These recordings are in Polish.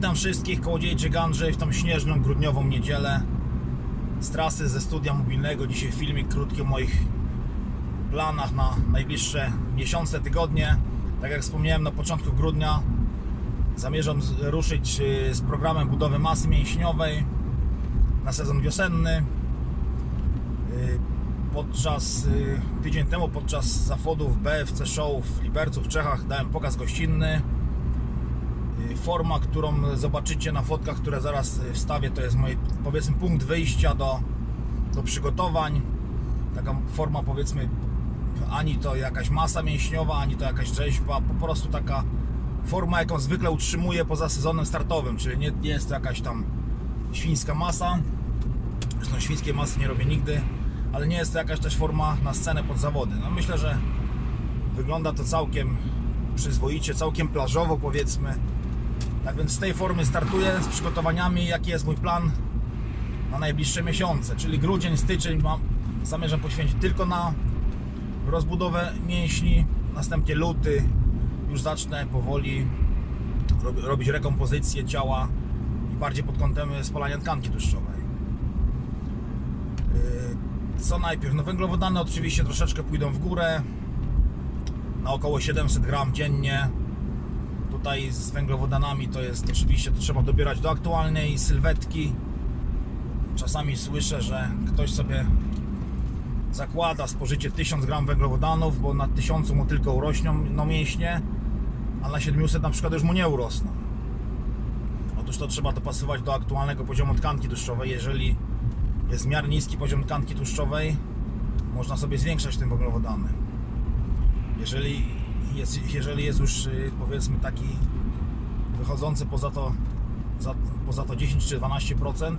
Witam wszystkich kołodziejczyk Andrzej w tą śnieżną, grudniową niedzielę z trasy ze studia mobilnego. Dzisiaj filmik krótki o moich planach na najbliższe miesiące, tygodnie. Tak jak wspomniałem na początku grudnia zamierzam ruszyć y, z programem budowy masy mięśniowej na sezon wiosenny. Y, Podczas y, tydzień temu podczas zawodów BFC Show w Libercu w Czechach dałem pokaz gościnny. Forma, którą zobaczycie na fotkach, które zaraz y, wstawię, to jest mój powiedzmy punkt wyjścia do, do przygotowań. Taka forma powiedzmy ani to jakaś masa mięśniowa, ani to jakaś rzeźba, po prostu taka forma, jaką zwykle utrzymuję poza sezonem startowym, czyli nie, nie jest to jakaś tam świńska masa. Zresztą świńskiej masy nie robię nigdy, ale nie jest to jakaś też forma na scenę pod zawody. No myślę, że wygląda to całkiem przyzwoicie, całkiem plażowo powiedzmy. Tak więc z tej formy startuję z przygotowaniami, jaki jest mój plan na najbliższe miesiące, czyli grudzień, styczeń mam, zamierzam poświęcić tylko na rozbudowę mięśni, następnie luty już zacznę powoli rob- robić rekompozycję ciała i bardziej pod kątem spalania tkanki tłuszczowej. Yy, Co najpierw? No węglowodany oczywiście troszeczkę pójdą w górę na około 700 gram dziennie. Tutaj z węglowodanami to jest oczywiście, to trzeba dobierać do aktualnej sylwetki. Czasami słyszę, że ktoś sobie zakłada spożycie 1000 gram węglowodanów, bo na 1000 mu tylko urośną no mięśnie, a na 700 na przykład już mu nie urosną. Otóż to trzeba dopasować do aktualnego poziomu tkanki tłuszczowej. Jeżeli jest w miarę niski poziom tkanki tłuszczowej, można sobie zwiększać ten węglowodany. Jeżeli jest, jeżeli jest już y, powiedzmy taki wychodzący poza to, za, poza to 10 czy 12%,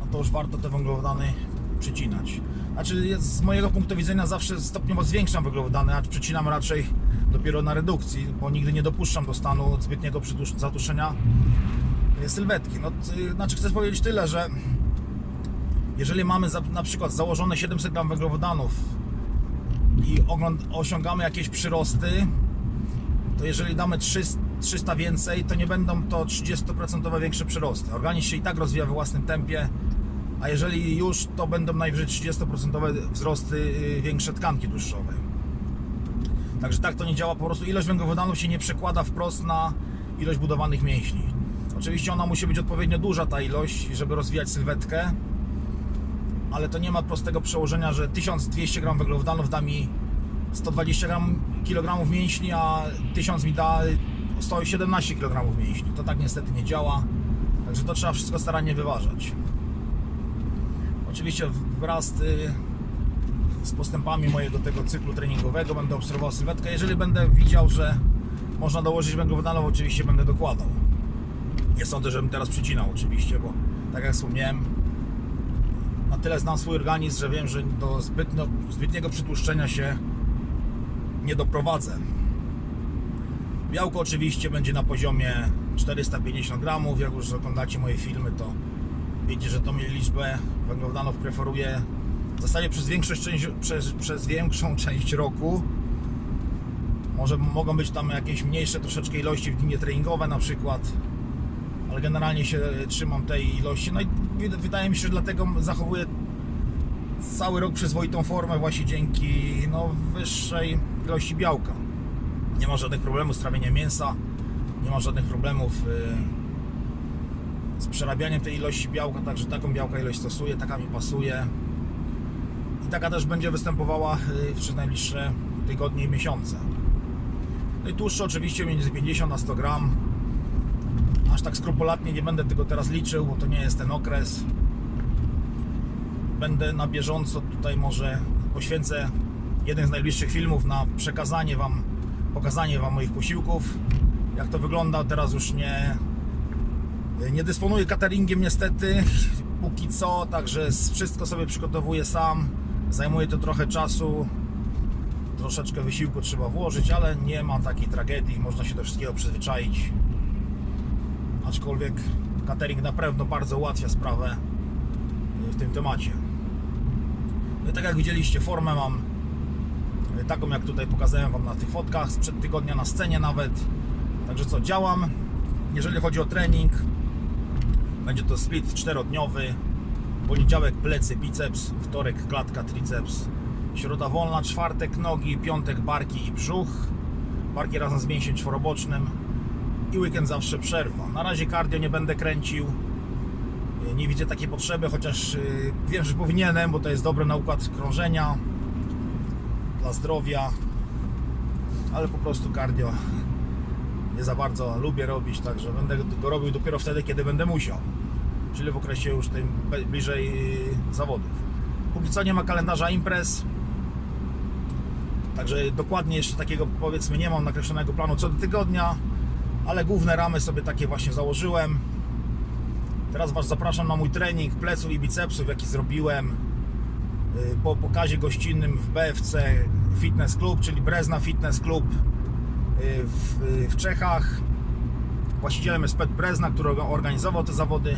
no to już warto te węglowodany przycinać. Znaczy jest, z mojego punktu widzenia zawsze stopniowo zwiększam węglowodany, a przycinam raczej dopiero na redukcji, bo nigdy nie dopuszczam do stanu zbytniego zatuszenia y, sylwetki. No, y, znaczy chcę powiedzieć tyle, że jeżeli mamy za, na przykład założone 700 gram węglowodanów i osiągamy jakieś przyrosty, to jeżeli damy 300, 300 więcej, to nie będą to 30% większe przyrosty. Organizm się i tak rozwija we własnym tempie, a jeżeli już, to będą najwyżej 30% wzrosty y, większe tkanki tłuszczowej. Także tak to nie działa, po prostu ilość węglowodanów się nie przekłada wprost na ilość budowanych mięśni. Oczywiście ona musi być odpowiednio duża, ta ilość, żeby rozwijać sylwetkę, ale to nie ma prostego przełożenia, że 1200 gram węglowodanów da mi 120 gram, kg mięśni, a 1000 mi da 117 kg mięśni. To tak niestety nie działa, także to trzeba wszystko starannie wyważać. Oczywiście wraz y, z postępami mojego tego cyklu treningowego będę obserwował sylwetkę. Jeżeli będę widział, że można dołożyć węglowodanów, oczywiście będę dokładał. Nie sądzę, żebym teraz przycinał oczywiście, bo tak jak wspomniałem, na tyle znam swój organizm, że wiem, że do zbytnio, zbytniego przytłuszczenia się nie doprowadzę. Białko oczywiście będzie na poziomie 450 gramów. Jak już oglądacie moje filmy, to wiecie, że tą liczbę węglowodanów preferuję w zasadzie przez, część, przez, przez większą część roku. Może mogą być tam jakieś mniejsze troszeczkę ilości w dni treningowe na przykład, ale generalnie się trzymam tej ilości. No i wy- wydaje mi się, że dlatego zachowuję cały rok przyzwoitą formę właśnie dzięki no, wyższej ilości białka. Nie ma żadnych problemów z trawieniem mięsa, nie ma żadnych problemów y, z przerabianiem tej ilości białka, także taką białka ilość stosuję, taka mi pasuje i taka też będzie występowała y, przez najbliższe tygodnie i miesiące. No i tłuszcze oczywiście między 50 a 100 gram. Aż tak skrupulatnie nie będę tego teraz liczył, bo to nie jest ten okres. Będę na bieżąco tutaj może poświęcę jeden z najbliższych filmów na przekazanie Wam, pokazanie Wam moich posiłków. Jak to wygląda, teraz już nie, nie dysponuję cateringiem niestety, póki co, także wszystko sobie przygotowuję sam. Zajmuje to trochę czasu, troszeczkę wysiłku trzeba włożyć, ale nie ma takiej tragedii, można się do wszystkiego przyzwyczaić. Aczkolwiek catering na pewno bardzo ułatwia sprawę w tym temacie. I tak jak widzieliście, formę mam taką jak tutaj pokazałem Wam na tych fotkach sprzed tygodnia na scenie nawet. Także co, działam, jeżeli chodzi o trening, będzie to split czterodniowy. Poniedziałek plecy, biceps, wtorek klatka, triceps, środa wolna, czwartek nogi, piątek barki i brzuch. Barki razem z mięsiem czworobocznym i weekend zawsze przerwa. Na razie cardio nie będę kręcił. Nie widzę takiej potrzeby, chociaż yy, wiem, że powinienem, bo to jest dobre na układ krążenia, dla zdrowia, ale po prostu cardio nie za bardzo lubię robić, także będę go robił dopiero wtedy, kiedy będę musiał, czyli w okresie już tym bliżej yy, zawodów. Póki co nie ma kalendarza imprez, także dokładnie jeszcze takiego powiedzmy nie mam nakreślonego planu co do tygodnia, ale główne ramy sobie takie właśnie założyłem. Teraz Was zapraszam na mój trening pleców i bicepsów, jaki zrobiłem yy, po pokazie gościnnym w BFC Fitness Club, czyli Brezna Fitness Club yy, w, yy, w Czechach. Właścicielem jest Pet Brezna, który organizował te zawody.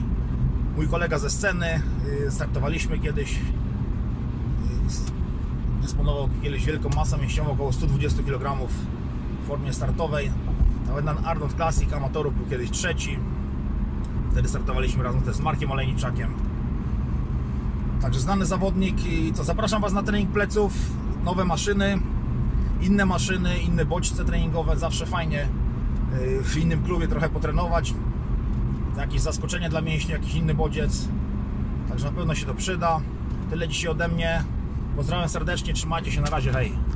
Mój kolega ze sceny, startowaliśmy kiedyś. Dysponował kiedyś wielką masą mięśniową, około 120 kg w formie startowej. Nawet na Arnold Classic amatorów był kiedyś trzeci. Wtedy startowaliśmy razem z Markiem Olejniczakiem. Także znany zawodnik i co, zapraszam Was na trening pleców, nowe maszyny, inne maszyny, inne bodźce treningowe, zawsze fajnie yy, w innym klubie trochę potrenować, jakieś zaskoczenie dla mięśni, jakiś inny bodziec, także na pewno się to przyda. Tyle dzisiaj ode mnie, pozdrawiam serdecznie, trzymajcie się, na razie, hej!